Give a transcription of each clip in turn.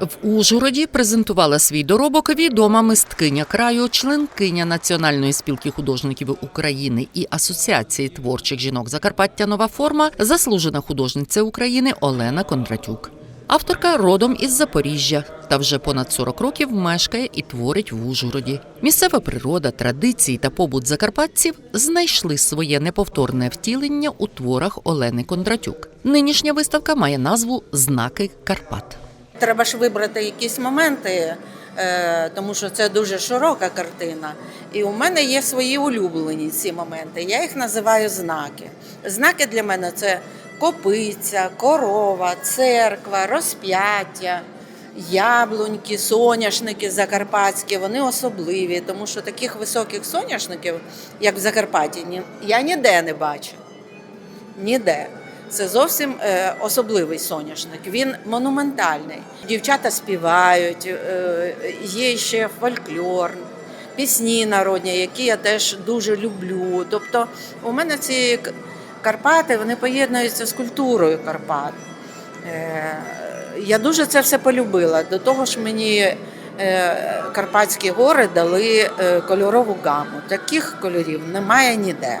В Ужгороді презентувала свій доробок відома мисткиня краю, членкиня Національної спілки художників України і Асоціації творчих жінок Закарпаття Нова форма, заслужена художниця України Олена Кондратюк. Авторка родом із Запоріжжя та вже понад 40 років мешкає і творить в Ужгороді. Місцева природа, традиції та побут закарпатців знайшли своє неповторне втілення у творах Олени Кондратюк. Нинішня виставка має назву Знаки Карпат. Треба ж вибрати якісь моменти, е, тому що це дуже широка картина. І у мене є свої улюблені ці моменти. Я їх називаю знаки. Знаки для мене це копиця, корова, церква, розп'яття, яблуньки, соняшники закарпатські. Вони особливі, тому що таких високих соняшників, як в Закарпатті, я ніде не бачу. Ніде. Це зовсім е, особливий соняшник. Він монументальний. Дівчата співають, е, є ще фольклор, пісні народні, які я теж дуже люблю. Тобто, у мене ці Карпати вони поєднуються з культурою Карпат. Е, я дуже це все полюбила. До того ж, мені Карпатські гори дали кольорову гаму. Таких кольорів немає ніде.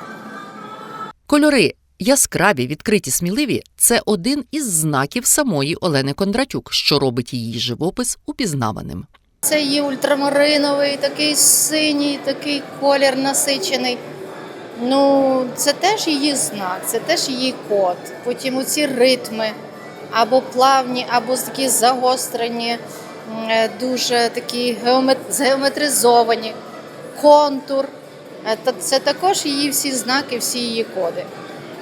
Кольори яскраві, відкриті, сміливі це один із знаків самої Олени Кондратюк, що робить її живопис упізнаваним. Це її ультрамариновий, такий синій, такий колір насичений. Ну, це теж її знак, це теж її код. Потім оці ритми або плавні, або такі загострені, е, дуже такі геомет- згеометризовані, контур. Е, Це також її всі знаки, всі її коди.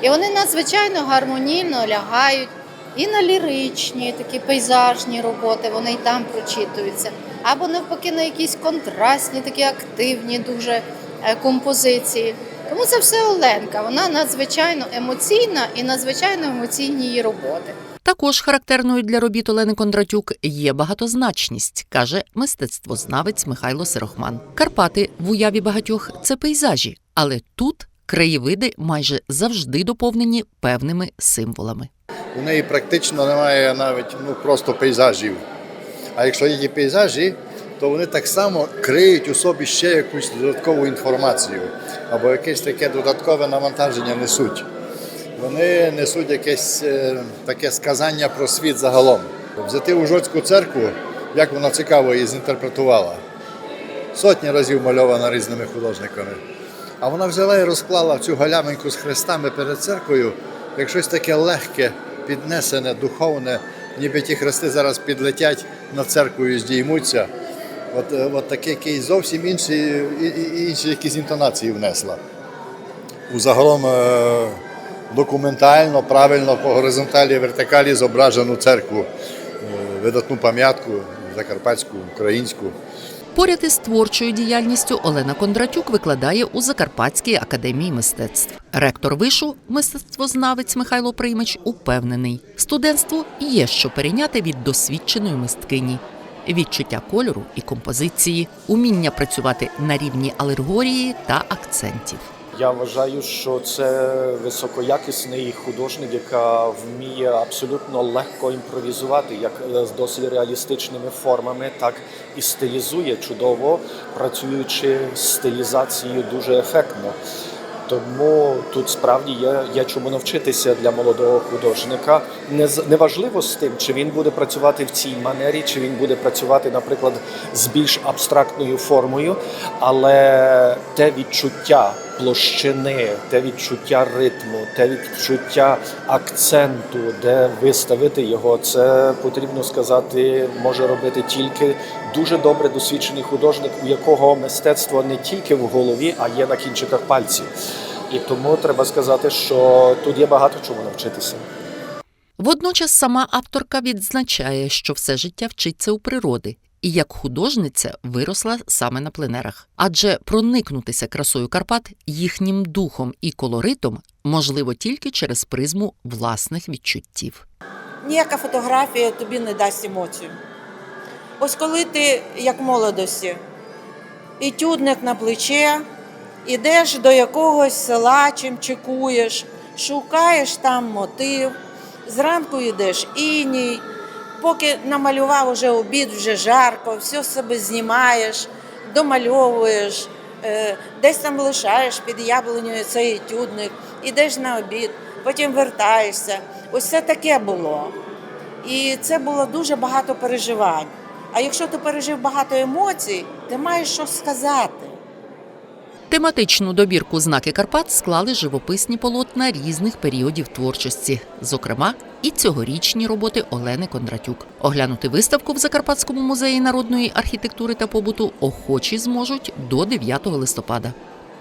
І вони надзвичайно гармонійно лягають і на ліричні, такі пейзажні роботи, вони і там прочитуються. Або навпаки на якісь контрастні, такі активні дуже е, композиції. Тому це все Оленка. Вона надзвичайно емоційна і надзвичайно емоційні її роботи. Також характерною для робіт Олени Кондратюк є багатозначність, каже мистецтвознавець Михайло Сирохман. Карпати в уяві багатьох це пейзажі, але тут краєвиди майже завжди доповнені певними символами. У неї практично немає навіть ну, просто пейзажів. А якщо є пейзажі, то вони так само криють у собі ще якусь додаткову інформацію або якесь таке додаткове навантаження несуть. Вони несуть якесь е, таке сказання про світ загалом. Взяти Ужоцьку церкву, як вона цікаво її зінтерпретувала. Сотні разів мальована різними художниками. А вона взяла і розклала цю галяминку з хрестами перед церквою, як щось таке легке, піднесене, духовне, ніби ті хрести зараз підлетять над церквою і здіймуться. От, е, от таке якийсь зовсім інші, і- і- інші якісь інтонації внесла. У загалом е, документально, правильно по горизонталі, вертикалі зображену церкву, е, видатну пам'ятку закарпатську, українську. Поряд із творчою діяльністю Олена Кондратюк викладає у Закарпатській академії мистецтв. Ректор вишу, мистецтвознавець Михайло Приймич, упевнений, студентству є що перейняти від досвідченої мисткині. Відчуття кольору і композиції, уміння працювати на рівні алергорії та акцентів. Я вважаю, що це високоякісний художник, яка вміє абсолютно легко імпровізувати, як з досить реалістичними формами, так і стилізує чудово, працюючи з стилізацією дуже ефектно. Тому тут справді є, є чому навчитися для молодого художника. Не неважливо з тим, чи він буде працювати в цій манері, чи він буде працювати, наприклад, з більш абстрактною формою, але те відчуття площини, те відчуття ритму, те відчуття акценту, де виставити його, це потрібно сказати, може робити тільки дуже добре досвідчений художник, у якого мистецтво не тільки в голові, а є на кінчиках пальців. І тому треба сказати, що тут є багато чому навчитися. Водночас сама авторка відзначає, що все життя вчиться у природи, і як художниця виросла саме на пленерах. Адже проникнутися красою Карпат, їхнім духом і колоритом можливо тільки через призму власних відчуттів. Ніяка фотографія тобі не дасть емоцію. Ось коли ти, як молодості, етюдник на плече, ідеш до якогось села, чим чекуєш, шукаєш там мотив, зранку йдеш іній, поки намалював уже обід, вже жарко, все себе знімаєш, домальовуєш, е, десь там лишаєш під яблунею цей етюдник, ідеш на обід, потім вертаєшся. Ось це таке було. І це було дуже багато переживань. А якщо ти пережив багато емоцій, ти маєш що сказати. Тематичну добірку знаки Карпат склали живописні полотна різних періодів творчості, зокрема і цьогорічні роботи Олени Кондратюк. Оглянути виставку в Закарпатському музеї народної архітектури та побуту охочі зможуть до 9 листопада.